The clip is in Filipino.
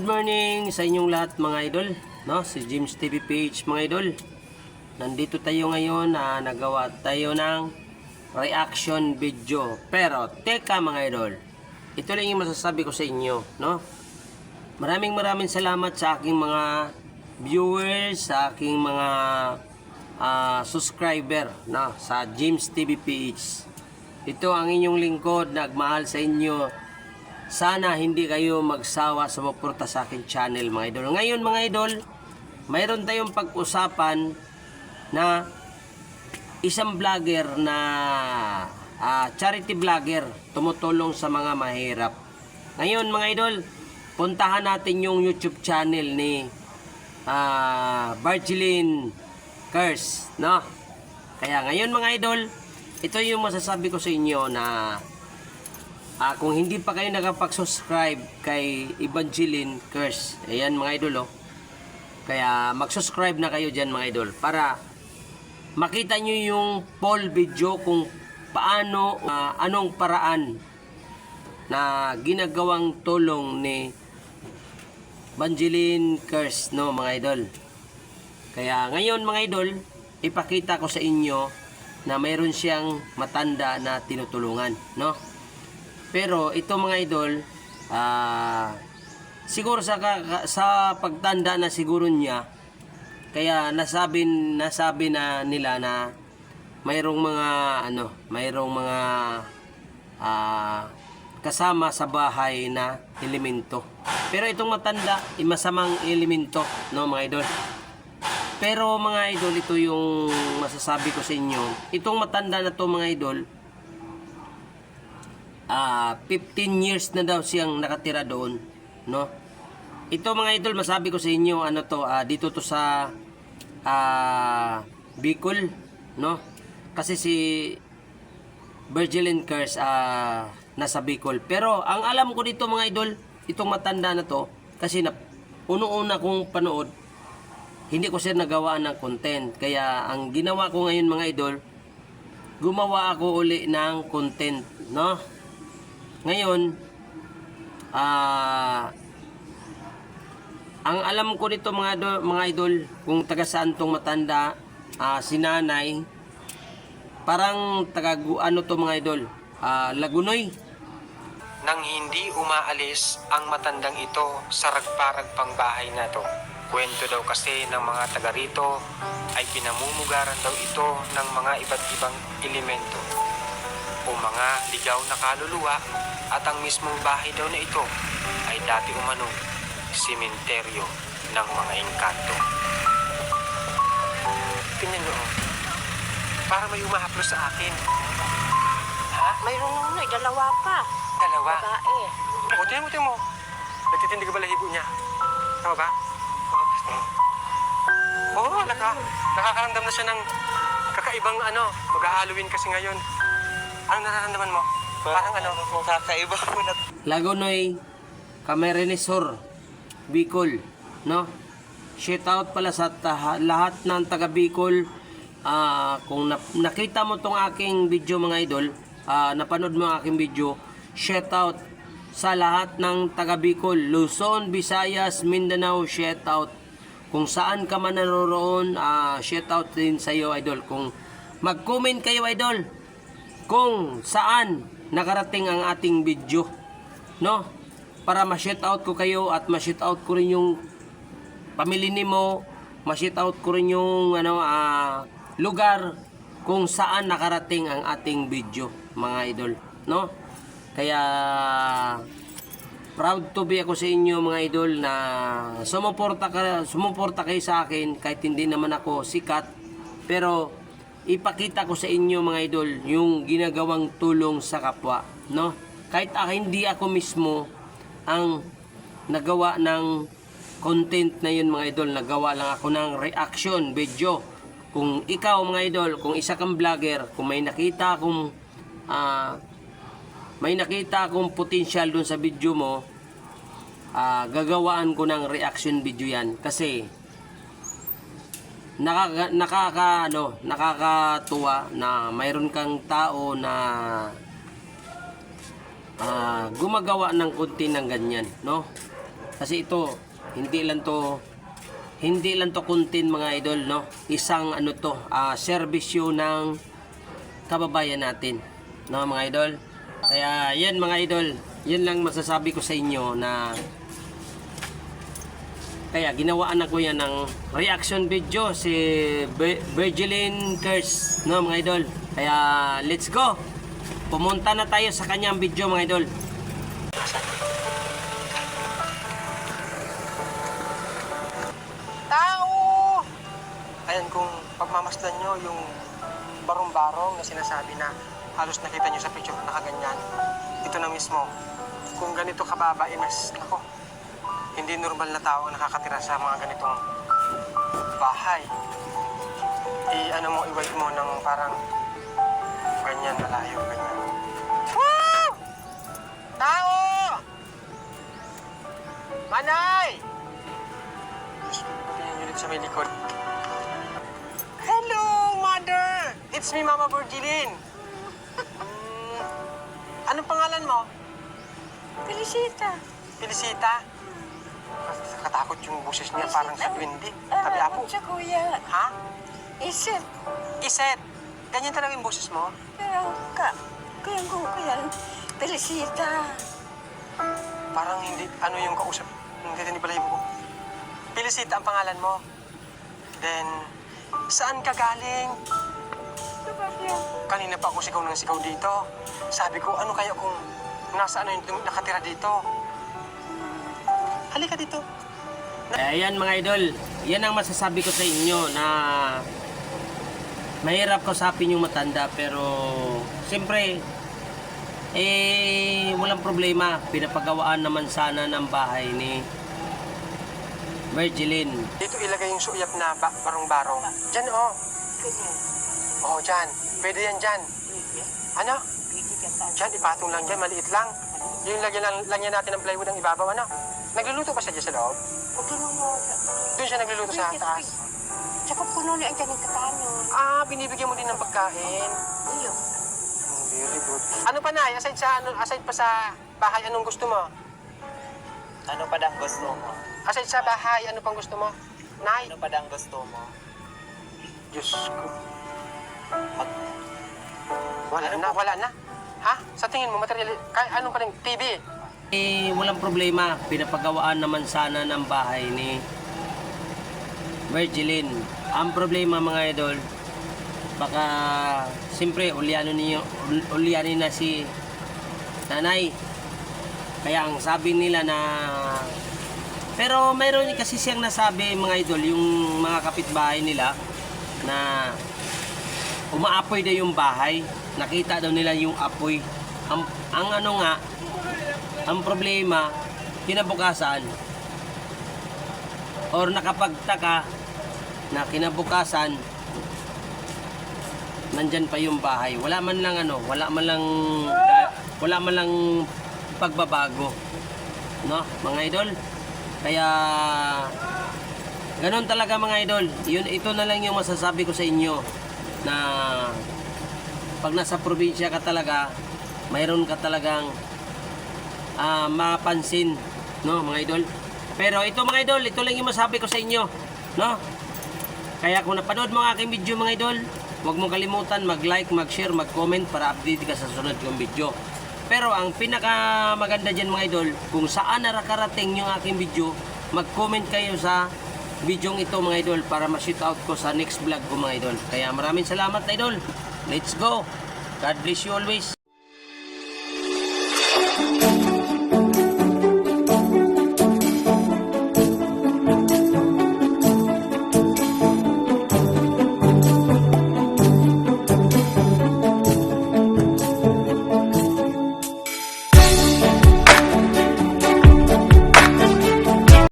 Good morning sa inyong lahat mga idol, no? Si James TV Page mga idol. Nandito tayo ngayon na nagawa tayo ng reaction video. Pero teka mga idol, ito lang yung masasabi ko sa inyo, no? Maraming maraming salamat sa aking mga viewers, sa aking mga ah, subscriber na sa James TV PH. Ito ang inyong lingkod, nagmahal sa inyo. Sana hindi kayo magsawa sa suporta sa aking channel mga idol. Ngayon mga idol, mayroon tayong pag-usapan na isang vlogger na ah, charity vlogger tumutulong sa mga mahirap. Ngayon mga idol, puntahan natin yung YouTube channel ni ah Bargeline Curse, no? Kaya ngayon mga idol, ito yung masasabi ko sa inyo na ah, kung hindi pa kayo nakapag-subscribe kay Evangeline Curse, ayan mga idol oh. Kaya mag-subscribe na kayo dyan mga idol para makita nyo yung full video kung paano, ah, anong paraan na ginagawang tulong ni Evangeline Curse, no mga idol. Kaya ngayon mga idol, ipakita ko sa inyo na mayroon siyang matanda na tinutulungan, no? Pero ito mga idol, ah siguro sa sa pagtanda na siguro niya, kaya nasabi nasabi na nila na mayroong mga ano, mayroong mga ah, kasama sa bahay na elemento. Pero itong matanda, ay masamang elemento, no mga idol. Pero mga idol, ito yung masasabi ko sa inyo. Itong matanda na to mga idol, ah 15 years na daw siyang nakatira doon, no? Ito mga idol, masabi ko sa inyo, ano to, ah, dito to sa ah Bicol, no? Kasi si Virgilin Curse ah nasa Bicol. Pero ang alam ko dito mga idol, itong matanda na to, kasi na uno-una kong panood, hindi ko siya nagawa ng content. Kaya ang ginawa ko ngayon mga idol, gumawa ako uli ng content, no? Ngayon, ah ang alam ko dito mga idol, mga idol kung taga saan tong matanda, ah, si nanay, parang taga ano to mga idol, ah, Lagunoy. nang hindi umaalis ang matandang ito sa ragparagpang bahay na to. Kwento daw kasi ng mga taga rito ay pinamumugaran daw ito ng mga iba't ibang elemento o mga ligaw na kaluluwa at ang mismong bahay daw na ito ay dati umanong simenteryo ng mga engkanto. Tingnan nyo, oh. para may umahaplo sa akin. Ha? Mayroon nung na, dalawa pa. Dalawa. Babae. O, tingnan mo, tingnan mo. Nagtitindig ka ba lahibo niya? Tama ba? Oo, oh, naka, nakakaramdam na siya ng kakaibang ano, mag-Halloween kasi ngayon. Anong nararamdaman mo? Parang ano? Kakaiba ko na. Lagunoy, Camerenesor, Bicol, no? Shout out pala sa lahat ng taga Bicol. Ah, kung na- nakita mo tong aking video mga idol, ah, napanood mo ang aking video, shout out sa lahat ng taga Bicol, Luzon, Visayas, Mindanao, shout out. Kung saan ka man naroroon, ah, shout out din sa iyo idol. Kung mag-comment kayo idol, kung saan nakarating ang ating video no? Para ma-shout out ko kayo at ma-shout out ko rin yung pamilya nimo ma-shout out ko rin yung ano ah, lugar kung saan nakarating ang ating video mga idol no? Kaya proud to be ako sa inyo mga idol na sumuporta ka sumuporta kayo sa akin kahit hindi naman ako sikat. Pero ipakita ko sa inyo mga idol yung ginagawang tulong sa kapwa no? Kahit ako hindi ako mismo ang nagawa ng content na yun mga idol nagawa lang ako ng reaction video. Kung ikaw mga idol kung isa kang vlogger kung may nakita akong ah, may nakita akong potential dun sa video mo ah, gagawaan ko ng reaction video yan. Kasi nakaka, nakaka ano, nakakatuwa na mayroon kang tao na ah, gumagawa ng konti ng ganyan, no? Kasi ito, hindi lang to hindi lang to content mga idol, no? Isang ano to, ah, serbisyo ng kababayan natin, no mga idol? Kaya yan mga idol, yan lang masasabi ko sa inyo na kaya ginawaan ako yan ng reaction video si Vir- Virgilin Curse, no mga idol? Kaya let's go! Pumunta na tayo sa kanyang video mga idol. Tao! Ayan kung pagmamasdan nyo yung barong-barong na sinasabi na halos nakita nyo sa picture na nakaganyan. Ito na mismo. Kung ganito kababa, eh, mas, ako, hindi normal na tao ang nakakatira sa mga ganitong bahay. I, ano mo, i-wipe mo ng parang ganyan, malayo, ganyan. Woo! Tao! Manay! Diyos ko, pati yung unit sa may likod. Hello, Mother! It's me, Mama Virgilin. Hmm, anong pangalan mo? Felicita. Felicita? Katakot yung boses niya, parang sa duwende. Ah, apo. siya kuya. Ha? Isip. Iset! Ganyan talaga yung boses mo? Pero ka, kuya ko kuya. Felicita. Parang hindi, ano yung kausap, hindi din balahibo ko. Felicita ang pangalan mo. Then, saan ka galing? Ito ba siya? Kanina pa ako sigaw ng sigaw dito. Sabi ko, ano kaya kung nasa ano yung tum- nakatira dito? Halika dito. Ayan mga idol, yan ang masasabi ko sa inyo na mahirap kausapin yung matanda pero siyempre eh walang problema pinapagawaan naman sana ng bahay ni Virgilin Dito ilagay yung suyap na ba- barong-barong. Diyan, oh. Oh, dyan. Pwede yan dyan. Pwede. Ano? Dyan, ipatong lang dyan. Maliit lang. Yung lagyan, lang, lagyan natin ng plywood ang ibabaw, ano? Nagluluto pa siya dyan sa loob? Huwag ganun mo. Doon siya nagluluto sa taas. Tsaka puno na ang dyan ng katano. Ah, binibigyan mo din ng pagkain. Iyo. Very good. Ano pa, Nay? Aside, sa, ano, aside pa sa bahay, anong gusto mo? Ano pa dang gusto mo? Aside sa bahay, ano pang gusto mo? Nay? Ano pa dang gusto mo? Diyos ko. Wala na, wala na. Ha? Sa tingin mo, material, kaya anong pa rin, TV? Eh walang problema. Pinapagawaan naman sana ng bahay ni Virgilin. Ang problema mga idol baka siyempre uliano niyo ulianin na si nanay. Kaya ang sabi nila na pero mayroon kasi siyang nasabi mga idol yung mga kapitbahay nila na umaapoy daw yung bahay. Nakita daw nila yung apoy. Ang, ang ano nga ang problema kinabukasan. Or nakapagtaka na kinabukasan nandyan pa yung bahay. Wala man lang ano wala man lang wala man lang pagbabago. No mga idol? Kaya ganun talaga mga idol. Yun ito na lang yung masasabi ko sa inyo na pag nasa probinsya ka talaga mayroon ka talagang ah, mapansin no mga idol. Pero ito mga idol ito lang yung masabi ko sa inyo no? Kaya kung napanood mo ang aking video mga idol huwag mong kalimutan mag like mag share mag comment para update ka sa sunod kong video. Pero ang pinaka maganda dyan mga idol kung saan narakarating yung aking video mag comment kayo sa video ito mga idol para ma-shoot out ko sa next vlog ko mga idol. Kaya maraming salamat idol. Let's go. God bless you always